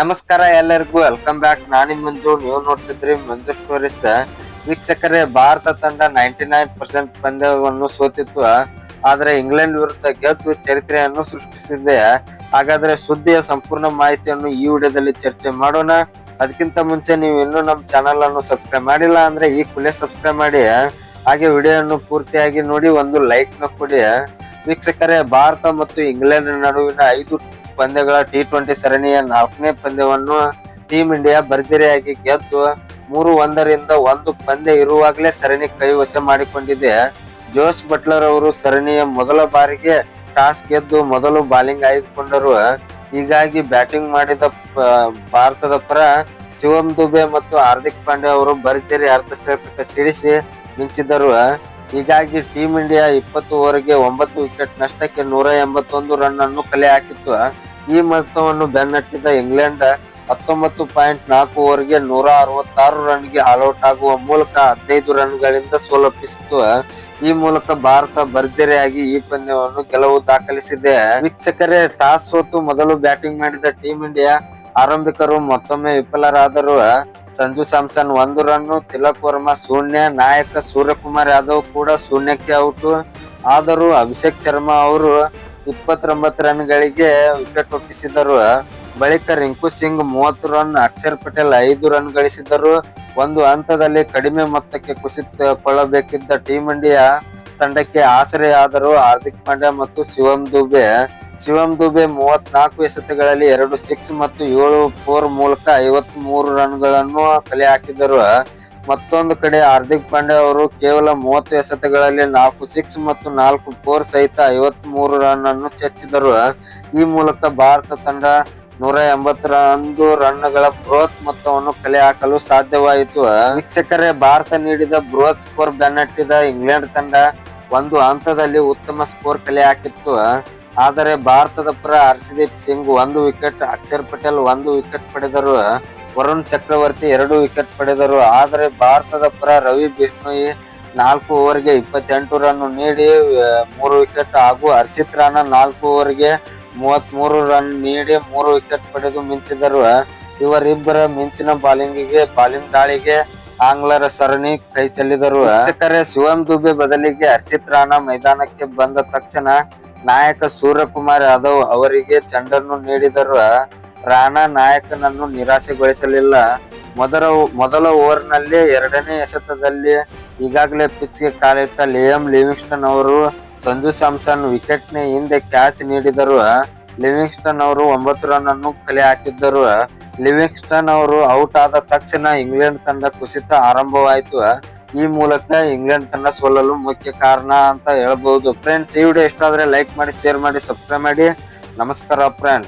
ನಮಸ್ಕಾರ ಎಲ್ಲರಿಗೂ welcome back ನಾನಿ ಮಂಜು, ನೀವು ನೋಡ್ತಿದ್ರಿ ಮಂಜು ಸ್ಟೋರೀಸ್ ವೀಕ್ಷಕರೇ, ಭಾರತ ತಂಡ ನೈಂಟಿ ನೈನ್ ಪರ್ಸೆಂಟ್ ಪಂದ್ಯವನ್ನು ಸೋತಿತ್ತು. ಆದ್ರೆ ಇಂಗ್ಲೆಂಡ್ ವಿರುದ್ಧ ಗೆದ್ದು ಚರಿತ್ರೆಯನ್ನು ಸೃಷ್ಟಿಸಿದೆ. ಹಾಗಾದ್ರೆ ಸುದ್ದಿಯ ಸಂಪೂರ್ಣ ಮಾಹಿತಿಯನ್ನು ಈ ವಿಡಿಯೋದಲ್ಲಿ ಚರ್ಚೆ ಮಾಡೋಣ. ಅದಕ್ಕಿಂತ ಮುಂಚೆ ನೀವು ಇನ್ನೂ ನಮ್ಮ ಚಾನಲ್ ಅನ್ನು ಸಬ್ಸ್ಕ್ರೈಬ್ ಮಾಡಿಲ್ಲ ಅಂದ್ರೆ ಈ ಕುಲೇ ಸಬ್ಸ್ಕ್ರೈಬ್ ಮಾಡಿ. ಹಾಗೆ ವಿಡಿಯೋವನ್ನು ಪೂರ್ತಿಯಾಗಿ ನೋಡಿ, ಒಂದು ಲೈಕ್ನ ಕೊಡಿ. ವೀಕ್ಷಕರೇ, ಭಾರತ ಮತ್ತು ಇಂಗ್ಲೆಂಡ್ ನಡುವಿನ ಐದು ಪಂದ್ಯಗಳ ಟಿ ಟ್ವೆಂಟಿ ಸರಣಿಯ ನಾಲ್ಕನೇ ಪಂದ್ಯವನ್ನು ಟೀಂ ಇಂಡಿಯಾ ಭರ್ಜರಿಯಾಗಿ ಗೆದ್ದು ಮೂರು ಒಂದರಿಂದ ಒಂದು ಪಂದ್ಯ ಇರುವಾಗಲೇ ಸರಣಿ ಕೈವಶ ಮಾಡಿಕೊಂಡಿದೆ. ಜೋಸ್ ಬಟ್ಲರ್ ಅವರು ಸರಣಿಯ ಮೊದಲ ಬಾರಿಗೆ ಟಾಸ್ ಗೆದ್ದು ಮೊದಲು ಬಾಲಿಂಗ್ ಆಯ್ದುಕೊಂಡರು. ಹೀಗಾಗಿ ಬ್ಯಾಟಿಂಗ್ ಮಾಡಿದ ಭಾರತದ ಪರ ಶಿವಂ ದುಬೆ ಮತ್ತು ಹಾರ್ದಿಕ್ ಪಾಂಡೆ ಅವರು ಭರ್ಜರಿ ಅರ್ಧಶತಕ ಸಿಡಿಸಿ ಮಿಂಚಿದರು ಹೀಗಾಗಿ ಟೀಂ ಇಂಡಿಯಾ ಇಪ್ಪತ್ತು ಓವರ್ಗೆ ಒಂಬತ್ತು ವಿಕೆಟ್ ನಷ್ಟಕ್ಕೆ ನೂರ ಎಂಬತ್ತೊಂದು ರನ್ ಅನ್ನು ಕಲೆ ಹಾಕಿತ್ತು. ಈ ಮೊತ್ತವನ್ನು ಬೆನ್ನಟ್ಟಿದ ಇಂಗ್ಲೆಂಡ್ ಹತ್ತೊಂಬತ್ತು ಪಾಯಿಂಟ್ ನಾಲ್ಕು ಓವರ್ಗೆ ನೂರ ಅರವತ್ತಾರು ರನ್ಗೆ ಆಲ್ಔಟ್ ಆಗುವ ಮೂಲಕ ಹದಿನೈದು ರನ್ಗಳಿಂದ ಸೋಲೊಪ್ಪಿಸಿತು ಈ ಮೂಲಕ ಭಾರತ ಭರ್ಜರಿಯಾಗಿ ಈ ಪಂದ್ಯವನ್ನು ಗೆಲುವು ದಾಖಲಿಸಿದೆ. ವೀಕ್ಷಕರೇ, ಟಾಸ್ ಸೋತು ಮೊದಲು ಬ್ಯಾಟಿಂಗ್ ಮಾಡಿದ ಟೀಂ ಇಂಡಿಯಾ ಆರಂಭಿಕರು ಮತ್ತೊಮ್ಮೆ ವಿಫಲರಾದರು, ಸಂಜು ಸ್ಯಾಮ್ಸನ್ ಒಂದು ರನ್ನು ತಿಲಕ್ ವರ್ಮಾ ಶೂನ್ಯ, ನಾಯಕ ಸೂರ್ಯಕುಮಾರ್ ಯಾದವ್ ಕೂಡ ಶೂನ್ಯಕ್ಕೆ ಔಟ್. ಆದರೂ ಅಭಿಷೇಕ್ ಶರ್ಮಾ ಅವರು ಇಪ್ಪತ್ತೊಂಬತ್ತು ರನ್ಗಳಿಗೆ ವಿಕೆಟ್ ಒಪ್ಪಿಸಿದರು ಬಳಿಕ ರಿಂಕು ಸಿಂಗ್ ಮೂವತ್ತು ರನ್, ಅಕ್ಷರ್ ಪಟೇಲ್ ಐದು ರನ್ ಗಳಿಸಿದರು ಒಂದು ಹಂತದಲ್ಲಿ ಕಡಿಮೆ ಮೊತ್ತಕ್ಕೆ ಕುಸಿತುಕೊಳ್ಳಬೇಕಿದ್ದ ಟೀಂ ಇಂಡಿಯಾ ತಂಡಕ್ಕೆ ಆಸರೆಯಾದರು ಹಾರ್ದಿಕ್ ಪಾಂಡ್ಯ ಮತ್ತು ಶಿವಂ ದುಬೆ ಶಿವಮ್ ದುಬೆ ಮೂವತ್ನಾಲ್ಕು ಎಸೆತಗಳಲ್ಲಿ ಎರಡು ಸಿಕ್ಸ್ ಮತ್ತು ಏಳು ಫೋರ್ ಮೂಲಕ ಐವತ್ ಮೂರು ರನ್ಗಳನ್ನು ಕಲೆ ಹಾಕಿದರು ಮತ್ತೊಂದು ಕಡೆ ಹಾರ್ದಿಕ್ ಪಾಂಡೆ ಅವರು ಕೇವಲ ಮೂವತ್ತು ಎಸೆತಗಳಲ್ಲಿ ನಾಲ್ಕು ಸಿಕ್ಸ್ ಮತ್ತು ನಾಲ್ಕು ಫೋರ್ ಸಹಿತ ಐವತ್ ಮೂರು ರನ್ ಅನ್ನು ಚೆಚ್ಚಿದರು. ಈ ಮೂಲಕ ಭಾರತ ತಂಡ ನೂರ ಎಂಬತ್ತೊಂದು ರನ್ಗಳ ಬೃಹತ್ ಮೊತ್ತವನ್ನು ಕಲೆ ಹಾಕಲು ಸಾಧ್ಯವಾಯಿತು. ವೀಕ್ಷಕರೇ, ಭಾರತ ನೀಡಿದ ಬೃಹತ್ ಸ್ಕೋರ್ ಬೆನ್ನಟ್ಟಿದ ಇಂಗ್ಲೆಂಡ್ ತಂಡ ಒಂದು ಹಂತದಲ್ಲಿ ಉತ್ತಮ ಸ್ಕೋರ್ ಕಲೆ ಹಾಕಿತ್ತು ಆದರೆ ಭಾರತದ ಪರ ಹರ್ಷದೀಪ್ ಸಿಂಗ್ ಒಂದು ವಿಕೆಟ್, ಅಕ್ಷರ್ ಪಟೇಲ್ ಒಂದು ವಿಕೆಟ್ ಪಡೆದರು. ವರುಣ್ ಚಕ್ರವರ್ತಿ ಎರಡು ವಿಕೆಟ್ ಪಡೆದರು. ಆದರೆ ಭಾರತದ ಪರ ರವಿ ಬಿಷ್ಣೋಯಿ ನಾಲ್ಕು ಓವರ್ಗೆ ಇಪ್ಪತ್ತೆಂಟು ರನ್ ನೀಡಿ ಮೂರು ವಿಕೆಟ್ ಹಾಗೂ ಹರ್ಷಿತ್ ರಾಣಾ ನಾಲ್ಕು ಓವರ್ಗೆ ಮೂವತ್ಮೂರು ರನ್ ನೀಡಿ, ಮೂರು ವಿಕೆಟ್ ಪಡೆದು ಮಿಂಚಿದರು. ಇವರಿಬ್ಬರ ಮಿಂಚಿನ ಬಾಲಿಂಗಿಗೆ, ಬಾಲಿಂಗ್ ದಾಳಿಗೆ ಆಂಗ್ಲರ ಸರಣಿ ಕೈ ಚೆಲ್ಲಿದರು. ಶಿವಂ ದುಬೆ ಬದಲಿಗೆ ಹರ್ಷಿತ್ ರಾಣಾ ಮೈದಾನಕ್ಕೆ ಬಂದ ತಕ್ಷಣ ನಾಯಕ ಸೂರ್ಯಕುಮಾರ್ ಯಾದವ್ ಅವರಿಗೆ ಚೆಂಡನ್ನು ನೀಡಿದರು ರಾಣಾ ನಾಯಕನನ್ನು ನಿರಾಸೆಗೊಳಿಸಲಿಲ್ಲ. ಮೊದಲ ಮೊದಲ ಓವರ್ನಲ್ಲಿ ಎರಡನೇ ಎಸೆತದಲ್ಲಿ ಈಗಾಗಲೇ ಪಿಚ್ಗೆ ಕಾಲಿಟ್ಟ ಲಿಯಮ್ ಲಿವಿಂಗ್ಸ್ಟನ್ ಅವರು ಸಂಜು ಸ್ಯಾಮ್ಸನ್ ವಿಕೆಟ್ನ ಹಿಂದೆ ಕ್ಯಾಚ್ ನೀಡಿದರು ಲಿವಿಂಗ್ಸ್ಟನ್ ಅವರು ಒಂಬತ್ತು ರನ್ ಅನ್ನು ಕಲೆ ಹಾಕಿದ್ದರು. ಲಿವಿಂಗ್ಸ್ಟನ್ ಅವರು ಔಟ್ ಆದ ತಕ್ಷಣ ಇಂಗ್ಲೆಂಡ್ ತಂಡ ಕುಸಿತ ಆರಂಭವಾಯಿತು. ಈ ಮೂಲಕ ಇಂಗ್ಲೆಂಡ್ ತನ್ನ ಸೋಲಲು ಮುಖ್ಯ ಕಾರಣ ಅಂತ ಹೇಳ್ಬಹುದು ಫ್ರೆಂಡ್ಸ್ ಈ ವಿಡಿಯೋ ಇಷ್ಟ ಆದ್ರೆ ಲೈಕ್ ಮಾಡಿ ಶೇರ್ ಮಾಡಿ ಸಬ್ಸ್ಕ್ರೈಬ್ ಮಾಡಿ. ನಮಸ್ಕಾರ ಫ್ರೆಂಡ್ಸ್